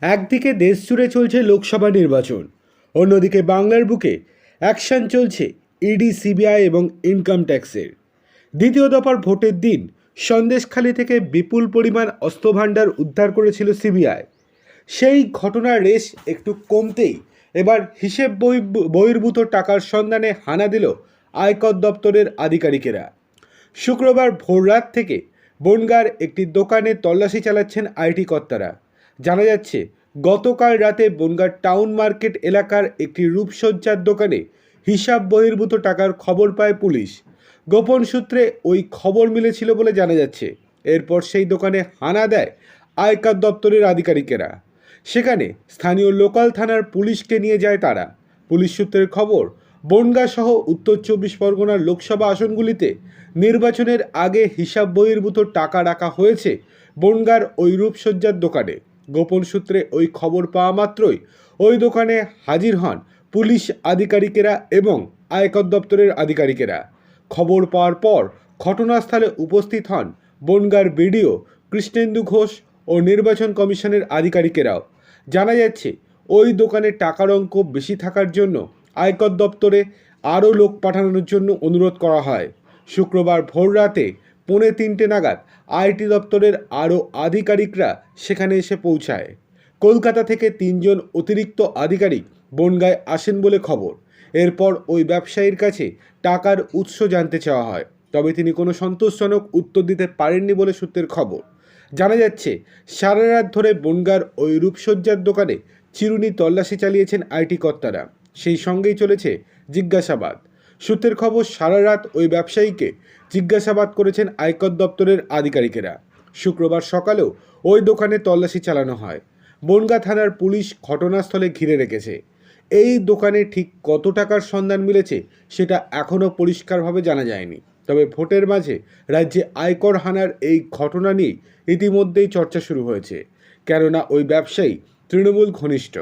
একদিকে দেশ জুড়ে চলছে লোকসভা নির্বাচন, অন্যদিকে বাংলার বুকে অ্যাকশন চলছে ইডি, সিবিআই এবং ইনকাম ট্যাক্সের। দ্বিতীয় দফার ভোটের দিন সন্দেশখালী থেকে বিপুল পরিমাণ অস্ত্রভাণ্ডার উদ্ধার করেছিল সিবিআই। সেই ঘটনার রেশ একটু কমতেই এবার হিসেব বহি- বহির্ভূত টাকার সন্ধানে হানা দিল আয়কর দপ্তরের আধিকারিকেরা। শুক্রবার ভোররাত থেকে বনগার একটি দোকানে তল্লাশি চালাচ্ছেন আইটি কর্তারা। জানা যাচ্ছে, গতকাল রাতে বনগার টাউন মার্কেট এলাকার একটি রূপসজ্জার দোকানে হিসাব বহির্ভূত টাকার খবর পায় পুলিশ। গোপন সূত্রে ওই খবর মিলেছিল বলে জানা যাচ্ছে। এরপর সেই দোকানে হানা দেয় আয়কার দপ্তরের আধিকারিকেরা। সেখানে স্থানীয় লোকাল থানার পুলিশকে নিয়ে যায় তারা। পুলিশ সূত্রের খবর, বনগাঁ সহ উত্তর চব্বিশ পরগনার লোকসভা আসনগুলিতে নির্বাচনের আগে হিসাব বহির্ভূত টাকা রাখা হয়েছে বনগার ওই রূপসজ্জার দোকানে। গোপন সূত্রে ওই খবর পাওয়া মাত্রই ওই দোকানে হাজির হন পুলিশ আধিকারিকেরা এবং আয়কর দপ্তরের আধিকারিকেরা। খবর পাওয়ার পর ঘটনাস্থলে উপস্থিত হন বনগার বিডিও কৃষ্ণেন্দু ঘোষ ও নির্বাচন কমিশনের আধিকারিকেরাও। জানা যাচ্ছে, ওই দোকানে টাকার অঙ্ক বেশি থাকার জন্য আয়কর দপ্তরে আরও লোক পাঠানোর জন্য অনুরোধ করা হয়। শুক্রবার ভোর রাতে পৌনে তিনটে নাগাদ আইটি দপ্তরের আরও আধিকারিকরা সেখানে এসে পৌঁছায়। কলকাতা থেকে তিনজন অতিরিক্ত আধিকারিক বনগায় আসেন বলে খবর। এরপর ওই ব্যবসায়ীর কাছে টাকার উৎস জানতে চাওয়া হয়। তবে তিনি কোনো সন্তোষজনক উত্তর দিতে পারেননি বলে সূত্রের খবর। জানা যাচ্ছে, সারা রাত ধরে বনগার ওই রূপসজ্জার দোকানে চিরুনি তল্লাশি চালিয়েছেন আইটি কর্তারা। সেই সঙ্গেই চলেছে জিজ্ঞাসাবাদ। সূত্রের খবর, সারা রাত ওই ব্যবসায়ীকে জিজ্ঞাসাবাদ করেছেন আয়কর দপ্তরের আধিকারিকেরা। শুক্রবার সকালেও ওই দোকানে তল্লাশি চালানো হয়। বনগা থানার পুলিশ ঘটনাস্থলে ঘিরে রেখেছে। এই দোকানে ঠিক কত টাকার সন্ধান মিলেছে সেটা এখনও পরিষ্কারভাবে জানা যায়নি। তবে ভোটের মাঝে রাজ্যে আয়কর হানার এই ঘটনা নিয়ে ইতিমধ্যেই চর্চা শুরু হয়েছে। কেননা ওই ব্যবসায়ী তৃণমূল ঘনিষ্ঠ।